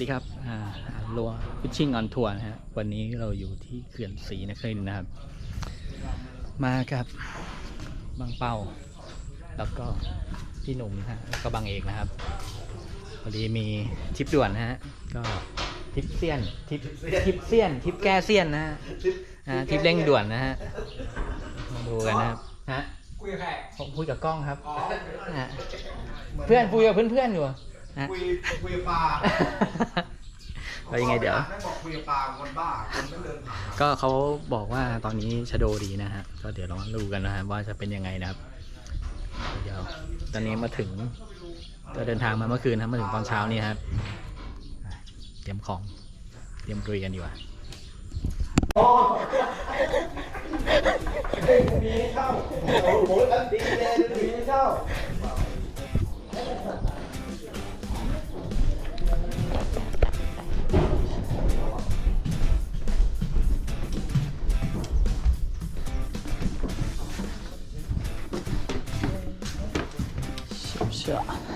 สวัสดีครับอ่าลัวฟิชชิ่งออนทัวร์นะฮะ วันนี้เราอยู่ที่เขื่อนศรีนครินทร์นะครับ มากับบางเป้า แล้วก็พี่หนุ่มนะฮะแล้วก็บางเอกนะครับพอดีมีทริปด่วนนะฮะ ก็ทริปเซียนทริปทริปเซียนทริปแก้เซียนนะฮะอ่าทริปเร่งด่วนนะฮะ มาดูกันนะครับ ฮะ คุยกับใครผมคุยกับกล้องครับอ๋อฮะเพื่อนคุยกับเพื่อนๆอยู่ อะฮะคุยคุยกับปลาไปยังไงเดี๋ยวไม่บอกคุยกับปลาคนบ้าคนไม่เดินผ่านก็เขาบอกว่าตอนนี้ชะโดดีนะฮะ ก็เดี๋ยวลองดูกันนะครับว่าจะเป็นยังไงนะครับ เดี๋ยวตอนนี้มาถึงก็เดินทางมาเมื่อคืนนะครับมาถึงตอนเช้านี่ครับอะเตรียมของ เตรียมลุยกันดีกว่า มีเข้าโอ้โหอันดีเลยมีเข้า เ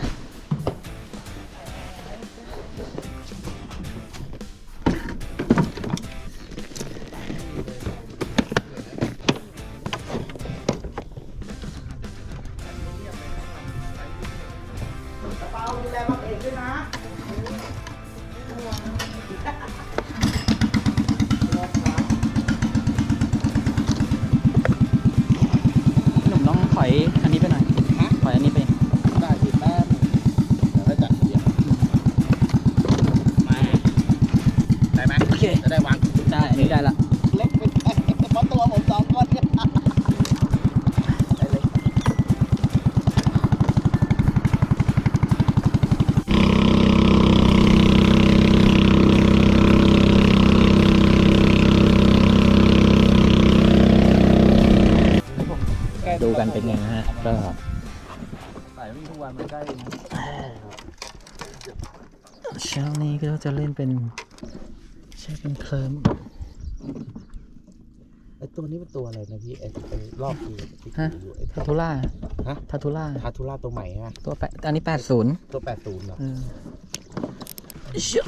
ใช่เป็นเคลิมไอตัวนี้เป็นตัวอะไรนะพี่ไอไอ้รอบที่ที่ฮะ อยู่ไอ้ทาทูล่าฮะทาทูล่าทาทูล่าตัวใหม่ฮะตัวแปดอันนี้แปดศูนย์ตัวแปดศูนย์เหรอเออเชี่ย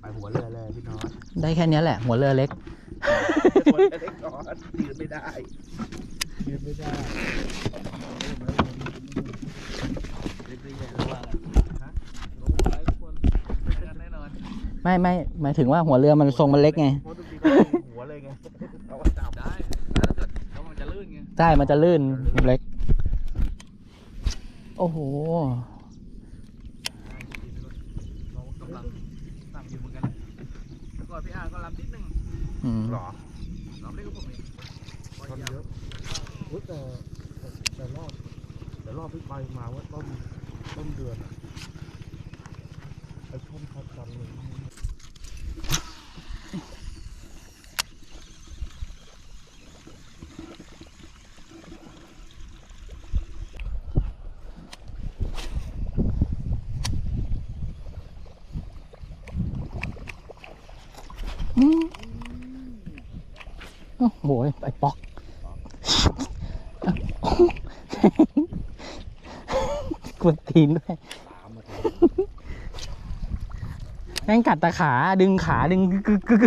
ไปหัวเรือเลยพี่น้องได้แค่เนี้ยแหละ หัวเรือเล็กคนเล็กน้อยยืนไม่ได้ยืนไม่ได้เล็กได้ใหญ่ระวังฮะลงไปทุกคนช่วยกันแน่นอน ไม่ไม่หมายถึงว่าหัวเรือมันทรงมันเล็กไงโคตรดีก็หัวเลยไงเอาไว้จับได้ถ้าเกิดแล้วมันจะลื่นไงใช่มันจะลื่นเล็ก โอ้โหเรากำลังสั่งอยู่เหมือนกันนะแล้วก็พี่อาร์ก็รับนิดนึงอืมหรอรับได้ก็ผมเองทำเยอะอุ๊ยแต่แต่รอบแต่รอบที่ไปมาว่าต้นต้นเดือนอะไอ้ช่องพัดจันเลย อืม โอ้โหไอ้ป๊อกกวนตีนด้วยตามมาแม่งกัดตะขาดึงขาดึงกึกกึก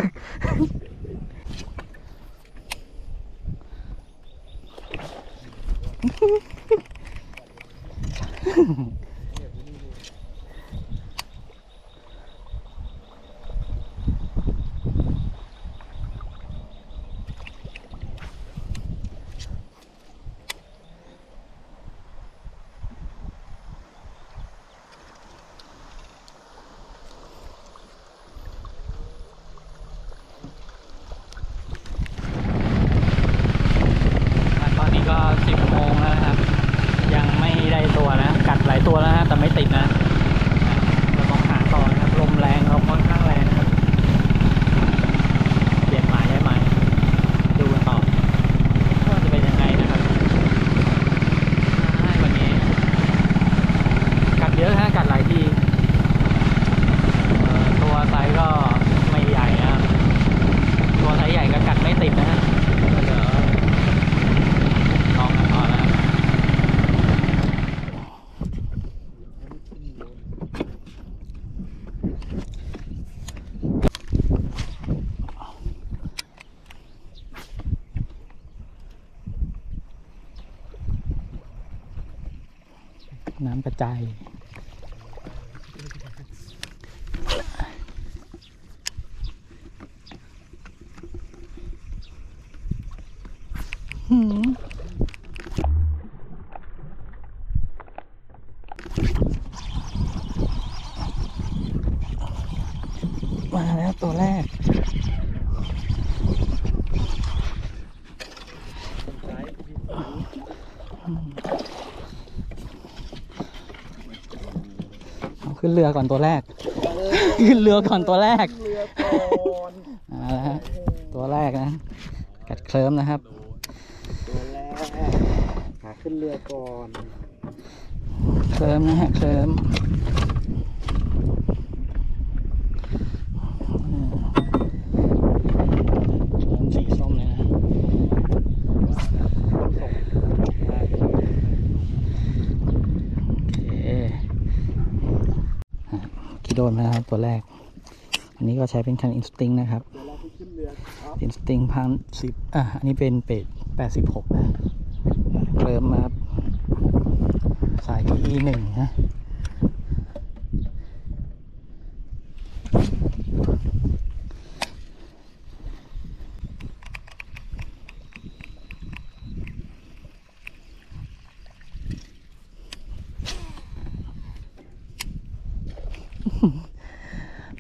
ขึ้นเรือก่อนตัวแรก ขึ้นเรือก่อนตัวแรกเรือก่อนเอาละฮะตัวแรกนะ กัดเคลิ้มนะครับ ตัวแรกหาขึ้นเรือก่อน เคลิ้มนะฮะเคลิ้มเคลิ้มสีส้มเลยนะโอเคอะคิ ดโดนมาครับตัวแรก อันนี้ก็ใช้เป็นคันอินสติ้งนะครับอินสติ้งพันสิบอะอันนี้เป็นเป็ดแปดสิบหกนะเริ่มมาครับสายที่หนึ่งนะ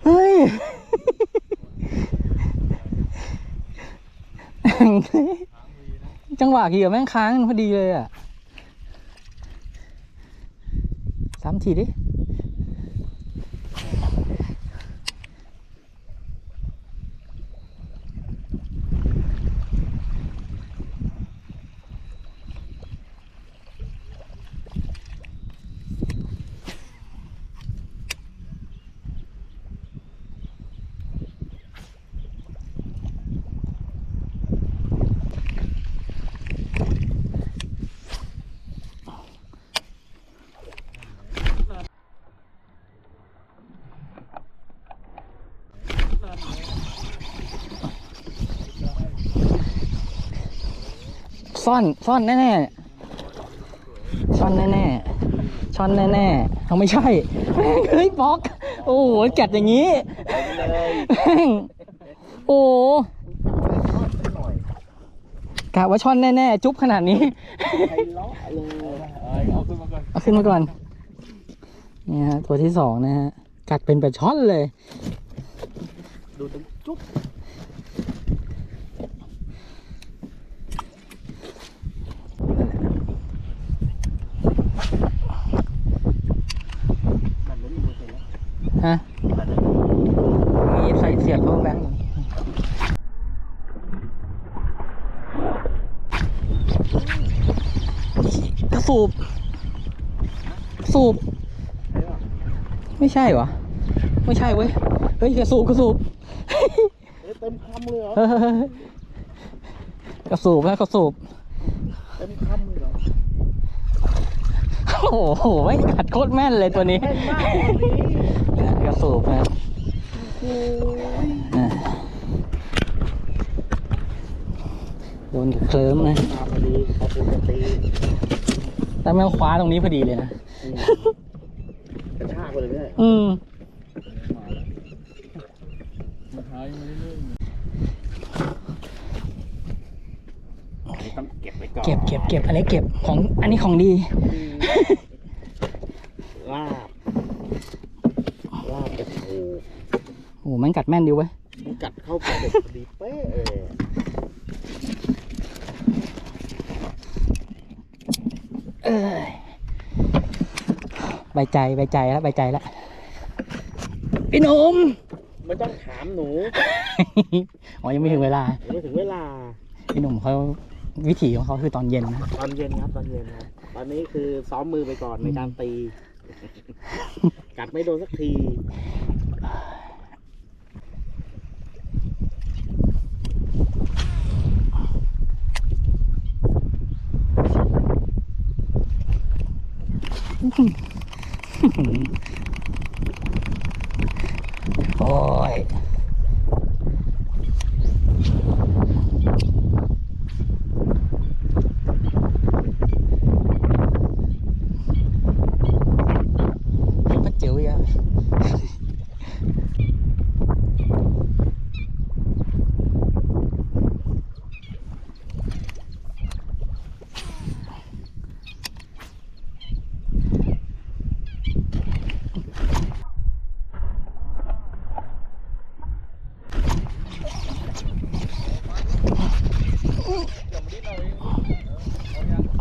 เฮ้ย จั งหวะขี่กับแม่งค้างพอดีเลยอะสามทีดิ ซ่อนซ่อนแน่ๆซ่อนแน่ๆช่อนแน่ๆเอาไม่ใช่เฮ้ยบล็อก โอ้โหกัดอย่างนี้โอ้โหหน่อยกะว่าช่อนแน่ๆจุ๊บขนาดนี้เอาขึ้นมาก่อนเอาขึ้นมาก่อนนี่ฮะตัวที่สองนะฮะกัดเป็นปลาช่อนเลย ดูตรงจุ๊บมันไม่มีเปอร์เซ็นต์แล้ว ฮะ มันเลย มีใส่เสียบเข้าแบงค์กระ สูบ สูบ ไม่ใช่วะไม่ใช่เว้ย เฮ้ยกระสูบกระสูบเอ้ยเต็มคำเลยเหรอเฮ้ยกระสูบนะกระสูบ เต็มคำเลยเหรอ โอ้โหไม่กัดโคตรแม่นเลยตัวนี้แม่นมากตัวนี้กระสูบนะโอ้ยอะโดนเคลิ้มนะ แต่แม่งคว้าตรงนี้พอดีเลยนะอืมกระชากไปเลยไม่ใช่อืมอันนี้ต้องเก็บไว้ก่อนเก็บเก็บเก็บอันนี้เก็บของอันนี้ของดีอืมลาบลาบกระชูโอ้โหแม่งกัดแม่นดีเว้ยกัดเข้ากระเด็กพอดีเป๊ะเลย เอ้ยใบใจใบใจแล้วใบใจแล้วพี่หนุ่มไม่ต้องถามหนูอ๋อยังไม่ถึงเวลายังไม่ถึงเวลาพี่หนุ่มเขาวิถีของเขาคือตอนเย็นนะตอนเย็นครับตอนเย็นครับตอนนี้คือซ้อมมือไปก่อนในการตี กัดไม่โดนสักที โอ้ย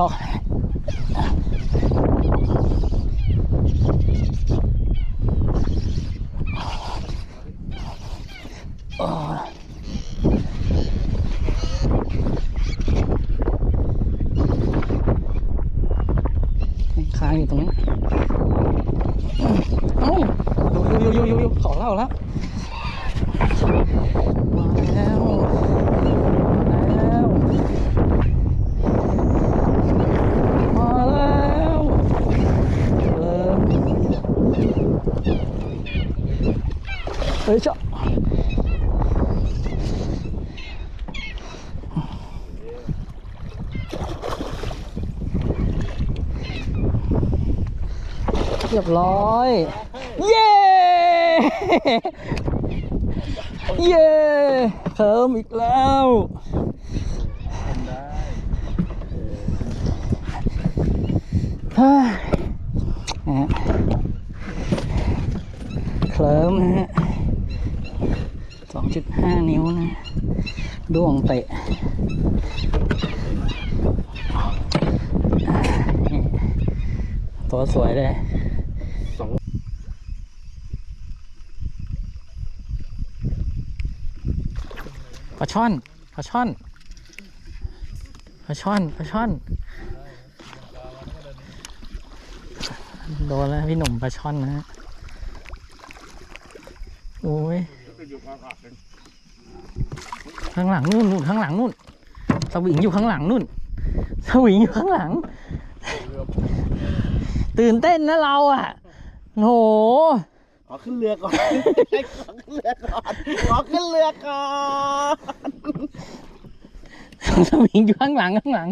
ออก โอ้ค้างอยู่ตรงนี้เอ้าอยู่อยู่อยู่อยู่ขอเล่าแล้ว มาแล้ว มาแล้ว มาแล้วเออเฮ้ยเจ้าเร้อย เย้ เย้เพิ่มอีกแล้วเคลิ้มนะฮะสองจุดห้านิ้วนะ ด้วงเตะตัวสวยเลย สอง ปลา ช่อนปลาช่อนปลาช่อนปลาช่อน โดนแล้วพี่หนุ่มปลาช่อนนะฮะโอ้ยข้างหลังนู่นนู่นข้างหลังนู่นสวิงอยู่ข้างหลังนู่นสวิงอยู่ข้างหลัง ตื่นเต้นนะเราอะโห ขอขึ้นเรือก่อน ขอขึ้นเรือก่อน ขอขึ้นเรือก่อนสวิงอยู่ข้างหลังข้างหลัง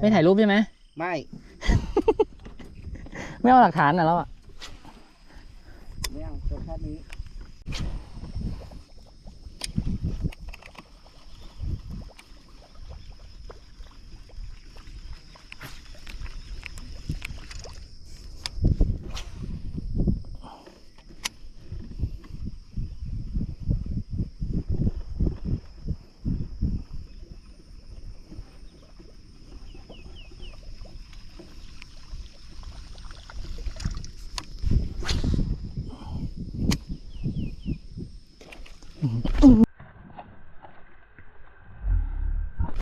ไม่ถ่ายรูปใช่ไหมไม่ ไม่เอาหลักฐานอะแล้วอะ ไม่เอาจบแค่นี้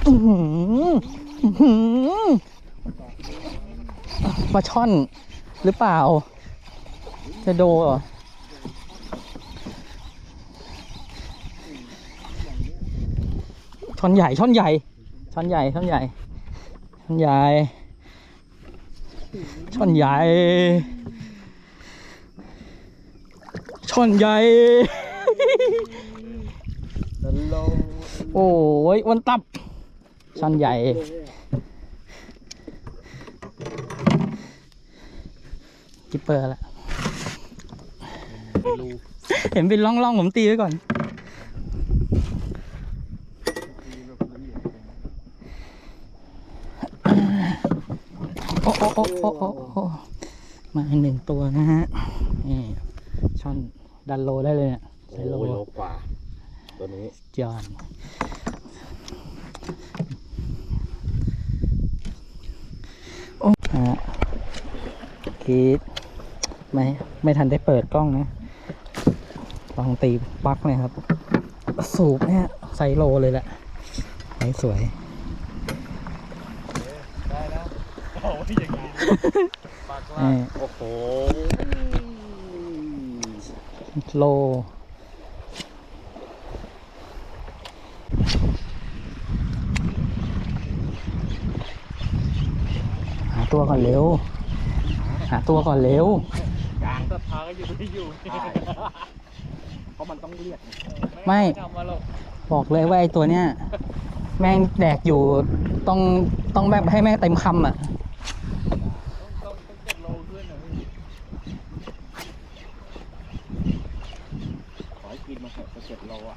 อื้อหืออื้อหือ ปลาช่อนหรือเปล่า จะโดเหรอช่อนใหญ่ช่อนใหญ่ช่อนใหญ่ช่อนใหญ่ช่อนใหญ่ช่อนใหญ่ช่อนใหญ่ โอ้ยวันตับช่อนใหญ่ กิปเปอร์ละเห็นเป็นร่องๆผมตีไว้ก่อน โอ้โอ้โอ้โอ้โอ้โอ้มาอีกหนึ่งตัวนะฮะนี่ช่อนดันโลได้เลยเนี่ยใส่โลโอ้ยโลกว่า ตัวนี้จอนโอ้ฮะคิด ไม่ ไม่ทันได้เปิดกล้องนะ ลองตีปลั๊กเลยครับ สูบเนี่ยใส่โลเลยแหละไว้สวยได้แล้วโอ้ยอย่างนี้ปากเอล่าอโอ้โหโลหาตัวก่อนเร็ว หาตัวก่อนเร็ว อยู่ที่อยู่เพราะมันต้องเรียกไม่ ทำมาหรอกบอกเลยว่าไอ้ตัวเนี้ยแม่งแดกอยู่ต้องต้องแบบให้แม่งเต็มคำอะ ต้องต้องเจ็ดโลขึ้นนะพี่ขอให้กินมาเถอะจะเจ็ดโลอะ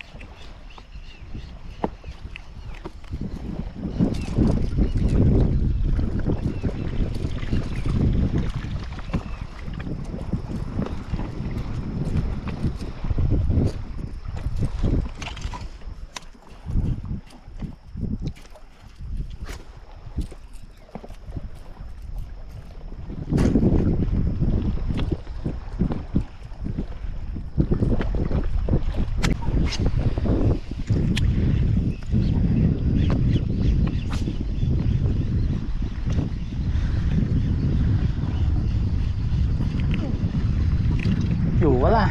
อยู่วะล่ะ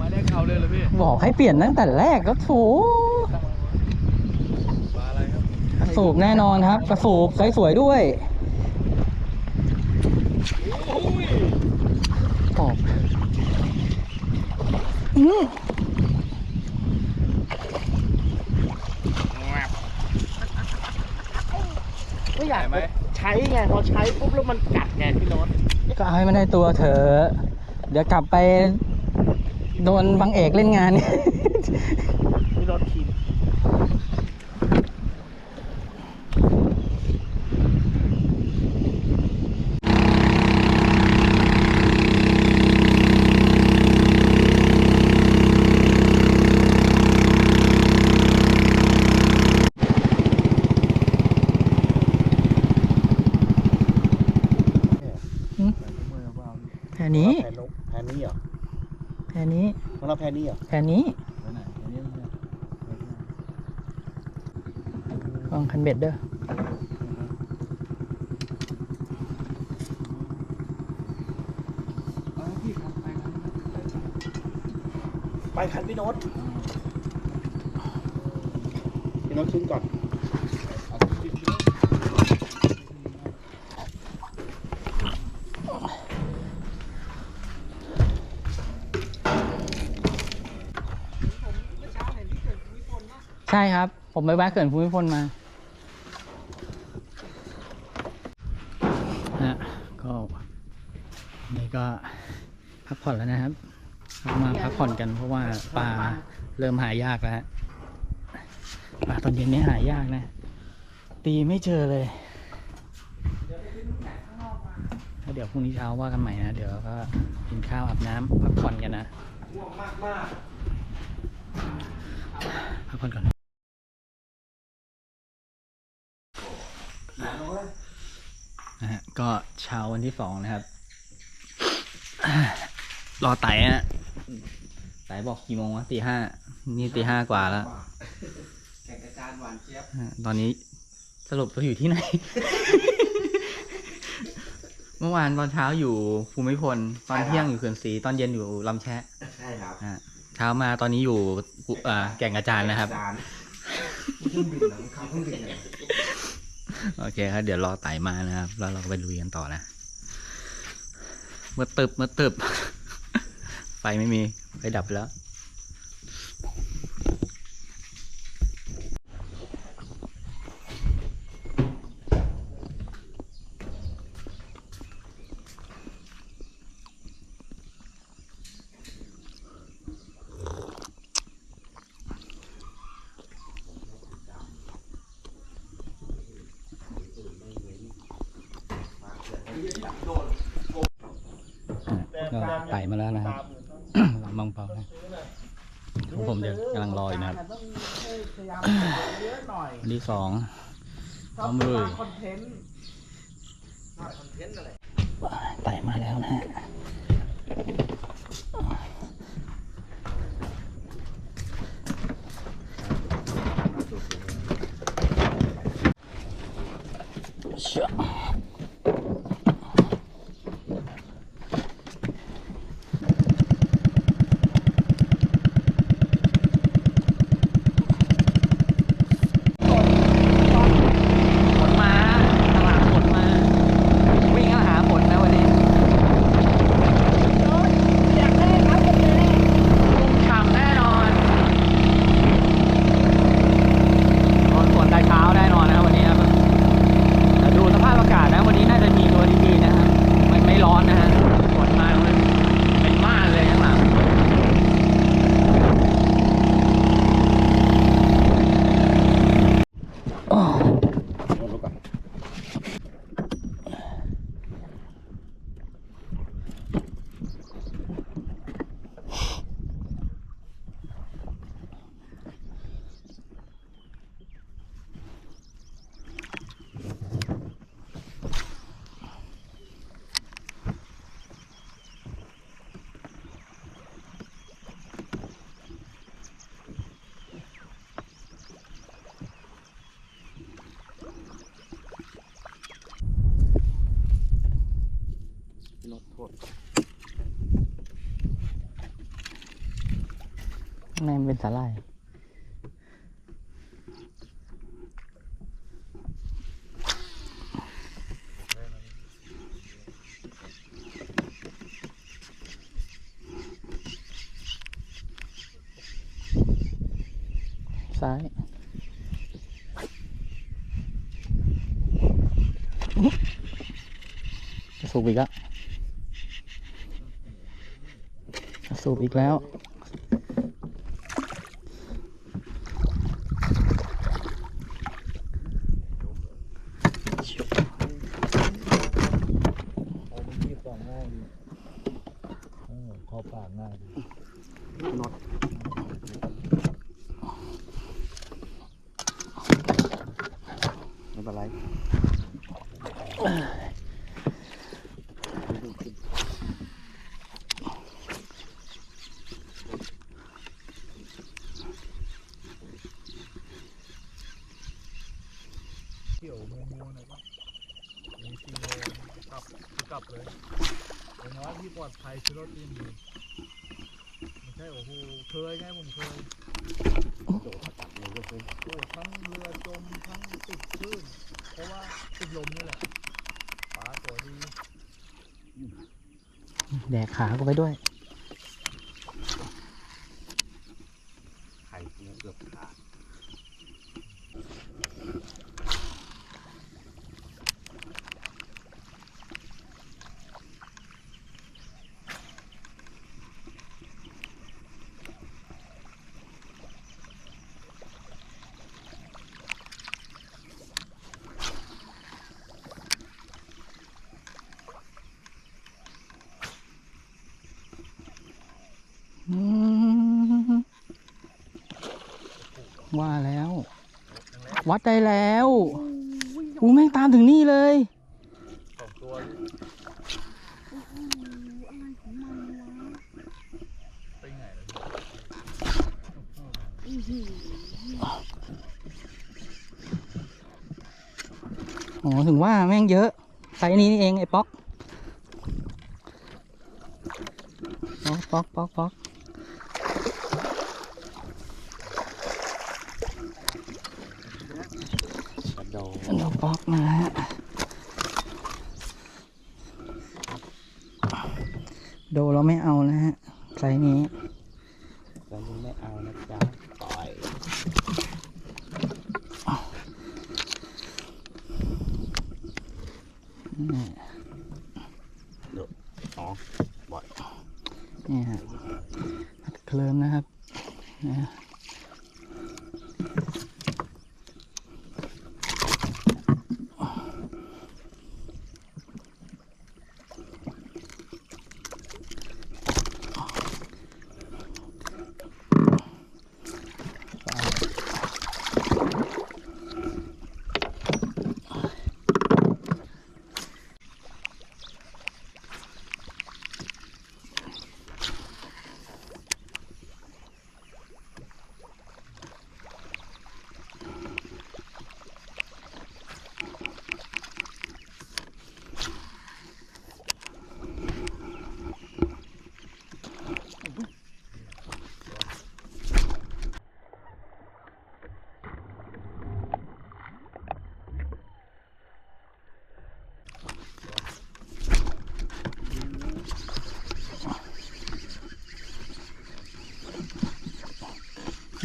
มาได้เขาเลยเหรอพี่ บอกให้ เปลี่ยนตั้งแต่แรกก็โถปลาอะไรครับกระสูบแน่นอนครับ กระสูบสวยๆด้วยออกอืมไม่อยากใช้ไงพอใช้ปุ๊บแล้วมันกัดไงพี่โน้ตก็เอาให้มันได้ตัวเถอะ เดี๋ยวกลับไป โดนบังเอกเล่นงานเนี่ย พี่โน้ตขีด หืม แค่นี้ แพนนกแพนนี้เหรอ แค่นี้ มันเราแพนนี้เหรอ แค่นี้ ไปไหนแพนนี้ ลองคันเบ็ดเด้อไปคันพี่โน้ตพี่โน้ตขึ้นก่อน ใช่ครับ ผมไปแวะเขื่อนภูมิพลมาฮะก็นี่ก็พัก ผ่อนแล้วนะครับ มาพักผ่อนกันเพราะว่าปลาเริ่มหายากแล้วปลาตอนเย็นนี้หายากนะ ตีไม่เจอเลยเดี๋ยวพรุ่งนี้เช้าว่ากันใหม่นะ เดี๋ยวก็กินข้าวอาบน้ำพักผ่อนกันนะพักผ่อนก่อนนะฮะก็เช้าวันที่สองนะครับ รอไต่ฮะไต่บอกกี่โมงวะตีห้า นี่ตีห้ากว่าแล้ว แข่งอาจารย์หวานเจี๊ยบฮะตอนนี้สรุปเราอยู่ที่ไหน เมื่อวานตอนเช้าอยู่ภูมิพล ตอนเที่ยงอยู่เขื่อนศรีตอนเย็นอยู่ลำแชะ ใช่ครับฮะเช้ามาตอนนี้อยู่กุอ่าแก่งอาจารย์นะครับอาจารย์เครื่องบินหนังคำเครื่องบินเนี่ยโอเคครับเดี๋ยวรอไต่มานะครับ แล้วเราก็ไปลุยกันต่อนะ เมื่อตึบเมื่อตึบ ไฟไม่มี ไฟดับแล้ว ก็ไต่มาแล้วนะครับ ลำบางเปานะของผมเดี๋ ยวกำลังรออยู่นะครับต้องพยายามเยอะหน่อยวันที่สองพร้อมเลยคอนเทนต์คอนเทนต์อะไร ไต่มาแล้วนะฮะเชื่อฝนมาตลาดฝนมา วิ่งหาฝนนะวันนี้ ข้าง ในมันเป็นสาหร่ายซ้ายสูบอีกแล้วสูบอีกแล้ว เอาไปยีบต่อง่ายดีเออคอปากง่ายดีน็อต ไม่เป็นไรเที่ยวมัวๆหน่อยปะมีซีโนกลับกลับเลยอย่างน้อยที่ปลอดภัยคือรถตีนดีไม่ใช่โอ้โหเคยไงผมเคยโดดตัดเลยก็คือโอ้ทั้งเรือจมทั้งติดคลื่นเพราะว่าติดลมนี่แหละปลาตัวดี แดก ขาก็ไปด้วย ไข่เกือบขาด อืม ว่าแล้ว วัดได้แล้วอูแม่งตามถึงนี่เลยสองตัวอะไรของมันวะไปไหนแล้วอื้อหืออ๋อถึงว่าแม่งเยอะไซส์นี้นี่เองไอ้ป๊อกป๊อกป๊อกป๊อกระโดด มาป๊อกนะฮะโดเราไม่เอานะฮะไซส์นี้ แล้วมึงไม่เอานะจ๊ะปล่อย อ๋อ นี่ฮะอัดเคลิมนะครับนะฮะ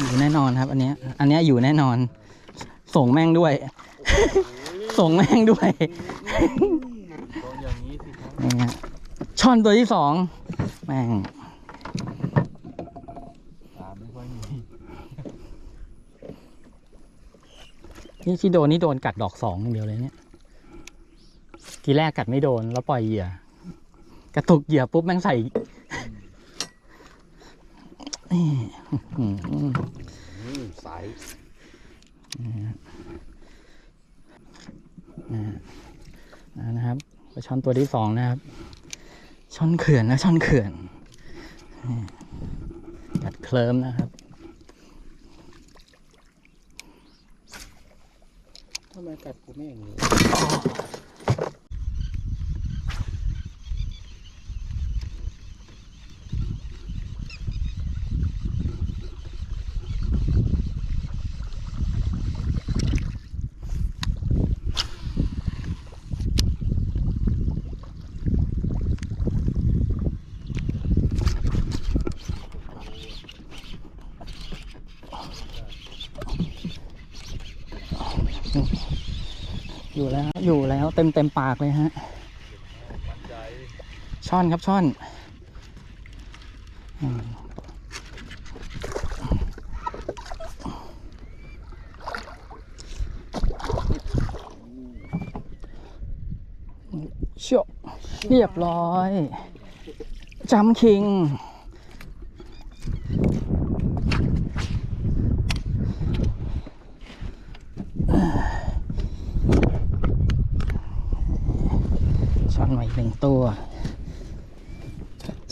อยู่แน่นอนครับอันเนี้ยอันเนี้ยอยู่แน่นอน ส่งแม่งด้วย ส่งแม่งด้วยต้องอย่างนี้สิครับนี่ฮะช่อนตัวที่สองแม่งนี่ที่โดนนี่โดนกัดดอกสองอย่างเดียวเลยเนี่ย ทีแรกกัดไม่โดนแล้วปล่อยเหยื่อ กระตุกเหยื่อปุ๊บแม่งใส่นี่ สนะฮะอ่านะครับปลาช่อนตัวที่สองนะครับ ช่อนเขื่อนนะช่อนเขื่อนนี่กัดเคลิมนะครับทำไมกัดกูไม่อย่างนี้ อยู่แล้ว อยู่แล้วเต็ มปากเลยฮะ ช่อนครับช่อนเชี่ยวเรียบร้อยจำคิง ช้อนใหม่หนึ่งตัว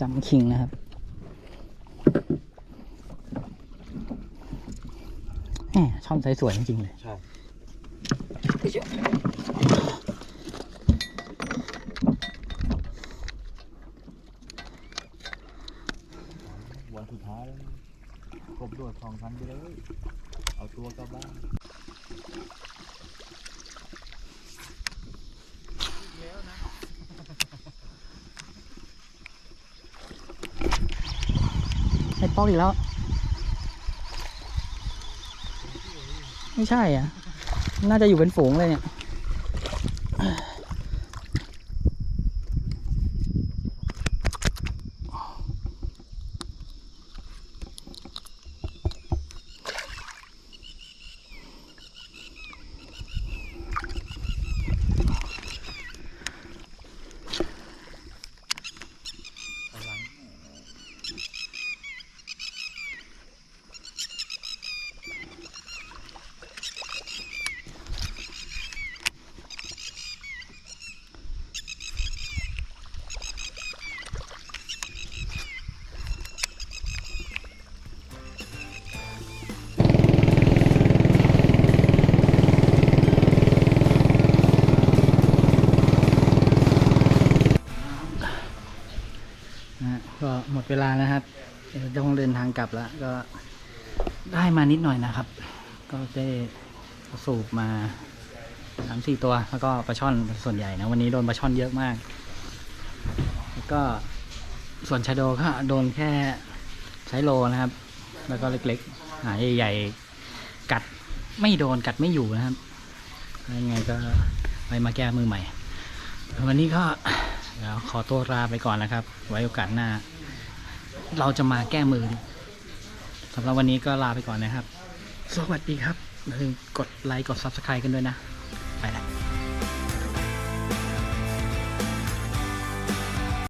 จำ คิงนะครับแหมช่องใสสวยจริงๆเลย ใช่ วันสุดท้ายแล้วนะกบโดดสองพันไปเลย เอาตัวกลับบ้าน ไอ้ ป๊อกอีกแล้ว ไม่ใช่อะ น่าจะอยู่เป็นฝูงเลยเนี่ย นะฮะก็หมด เวลาแล้วครับเดี๋ยวต้องเดินทางกลับแล้ว ก็ได้มานิดหน่อยนะครับ ก็ได้สูบมาสามสี่ตัว แล้วก็ปลาช่อนส่วนใหญ่นะ วันนี้โดนปลาช่อนเยอะมาก แล้วก็ส่วนชาโดก็โดนแค่ใช้โลนะครับ แล้วก็เล็กๆ หาใหญ่ๆ กัดไม่โดนกัดไม่อยู่นะครับยังไงก็ไปมาแก้มือใหม่ วันนี้ก็เดี๋ยวขอตัวลาไปก่อนนะครับ ไว้โอกาสหน้า เราจะมาแก้มือสำหรับวันนี้ก็ลาไปก่อนนะครับ สวัสดีครับอย่าลืมกดไลค์กด Subscribe กันด้วยนะ